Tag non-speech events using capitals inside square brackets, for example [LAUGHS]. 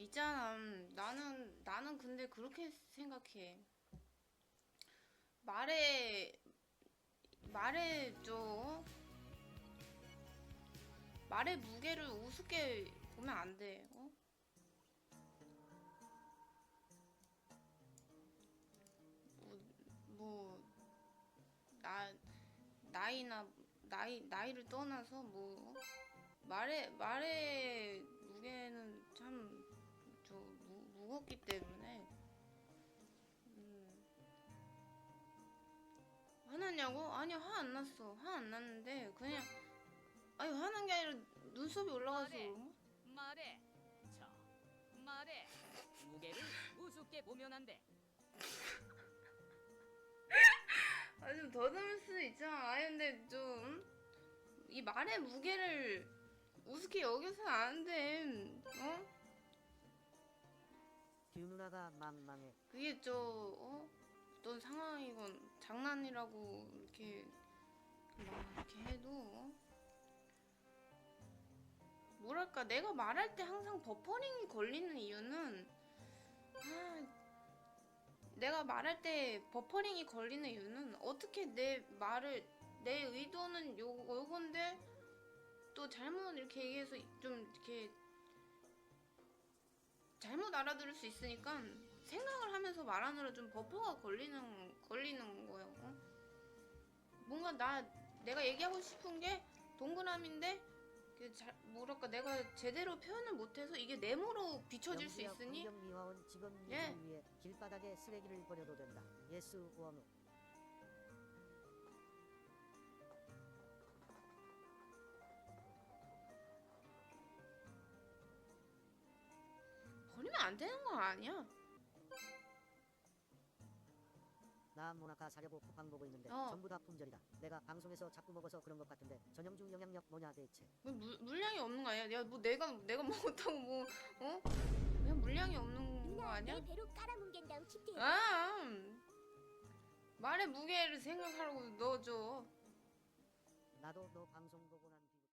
있잖아. 나는 나는 근데 그렇게 생각해. 말에 말에 저 말의 무게를 우습게 보면 안 돼. 어? 뭐, 나, 나이나, 나이, 나이를 떠나서 뭐, 말의, 말의 났냐고? 아니, 화 안 났어. 화 안 났는데, 그냥, 아니, 화난 게 아니라 눈썹이 올라가서 말해. 그런 거? 말해. 저 말해. 무게를 우습게 보면 안 돼. [LAUGHS] 아, 좀 더듬을 수도 있잖아. 아니, 근데 좀, 이 말의 무게를 우습게 여겨서는 안 돼. 어? 규 누나가 망망해. 그게 저, 어? 어떤 상황이건 장난이라고 이렇게, 막 이렇게 해도, 어? 뭐랄까, 내가 말할 때 항상 버퍼링이 걸리는 이유는, 아, 내가 말할 때 버퍼링이 걸리는 이유는 어떻게 내 말을 내 의도는 요 요건데 또 잘못 이렇게 얘기해서 좀 이렇게 잘못 알아들을 수 있으니까 생각을 하면서 말하느라 좀 버퍼가 걸리는 걸리는 거예요. 어? 뭔가 나 내가 얘기하고 싶은 게 동그라미인데 그 잘, 뭐랄까 내가 제대로 표현을 못해서 이게 네모로 비춰질 수 있으니 미화원 직원 예. 위해 길바닥에 쓰레기를 버려도 된다. 예스 원우. 버리면 안 되는 거 아니야? 나 모나카 사려고 쿠팡 보고 있는데 어. 전부 다 품절이다. 내가 방송에서 자꾸 먹어서 그런 것 같은데 전형주 영향력 뭐냐 대체. 뭐 물, 물량이 없는 거 아니야? 야, 뭐 내가 내가 먹었다고 뭐 어? 그냥 물량이 없는 거 아니야? 내 배로 깔아뭉갠 다음 집게 아, 음. 말의 무게를 생각하라고 넣어줘. 나도 너 방송